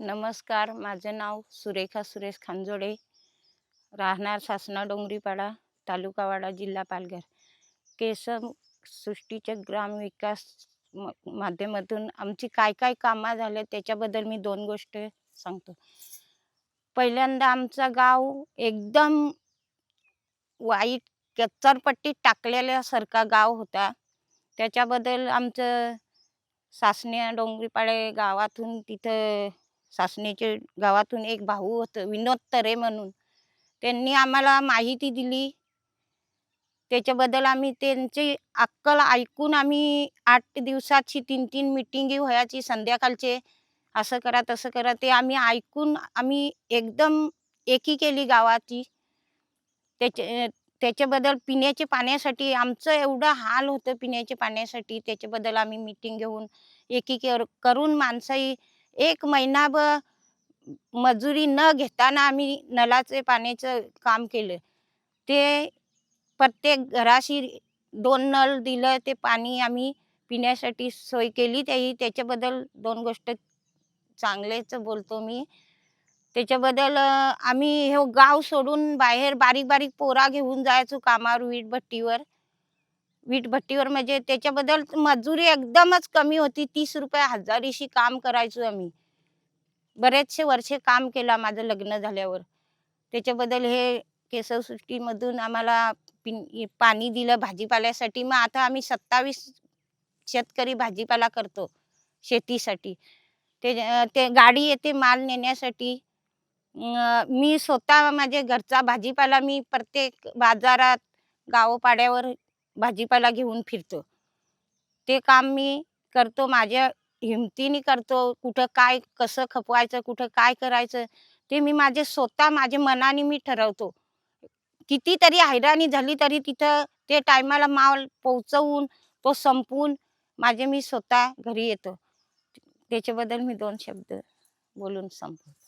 नमस्कार माझं नाव सुरेखा सुरेश खांजोडे राहणार सासना डोंगरीपाडा तालुकावाडा जिल्हा पालघर. केसम सृष्टीचे ग्रामविकास म माध्यमातून आमची काय काय कामं झाले त्याच्याबद्दल मी दोन गोष्ट सांगतो. पहिल्यांदा आमचं गाव एकदम वाईट कच्चरपट्टीत टाकलेल्यासारखा गाव होता. त्याच्याबद्दल आमचं सासण्या डोंगरीपाडे गावातून तिथं सासणेचे गावातून एक भाऊ होतं विनोद तरे म्हणून. त्यांनी आम्हाला माहिती दिली. त्याच्याबद्दल आम्ही त्यांची अक्कल ऐकून आम्ही आठ दिवसाची तीन तीन मिटिंगी व्हायची संध्याकाळचे असं करा तसं करा ते आम्ही ऐकून आम्ही एकदम एकी केली गावाची. त्याच्या त्याच्याबद्दल पिण्याच्या पाण्यासाठी आमचं एवढं हाल होतं पिण्याच्या पाण्यासाठी त्याच्याबद्दल आम्ही मिटिंग घेऊन एकी के करून माणसाही एक महिनाभर मजुरी न घेताना आम्ही नळाचे पाण्याचं काम केलं. ते प्रत्येक घराशी दोन नळ दिलं ते पाणी आम्ही पिण्यासाठी सोय केली. त्याही त्याच्याबद्दल दोन गोष्ट चांगलेच बोलतो मी. त्याच्याबद्दल आम्ही हे गाव सोडून बाहेर बारीक बारीक पोरा घेऊन जायचो कामावर वीटभट्टीवर. वीटभट्टीवर म्हणजे त्याच्याबद्दल मजुरी एकदमच कमी होती. तीस रुपये हजारीशी काम करायचो आम्ही. बरेचसे वर्षे काम केलं माझं लग्न झाल्यावर. त्याच्याबद्दल हे केशवसृष्टीमधून आम्हाला पिन पाणी दिलं भाजीपाल्यासाठी. मग आता आम्ही सत्तावीस शेतकरी भाजीपाला करतो शेतीसाठी. ते ते गाडी येते माल नेण्यासाठी. मी स्वतः माझ्या घरचा भाजीपाला मी प्रत्येक बाजारात गावोपाड्यावर भाजीपाला घेऊन फिरतो. ते काम मी करतो माझ्या हिमतीने करतो कुठं काय कसं खपवायचं कुठं काय करायचं ते मी माझे स्वतः माझ्या मनाने मी ठरवतो. कितीतरी हैराणी झाली तरी तिथं ते टायमाला माल पोचवून तो संपवून माझे मी स्वतः घरी येतो. त्याच्याबद्दल मी दोन शब्द बोलून संपवतो.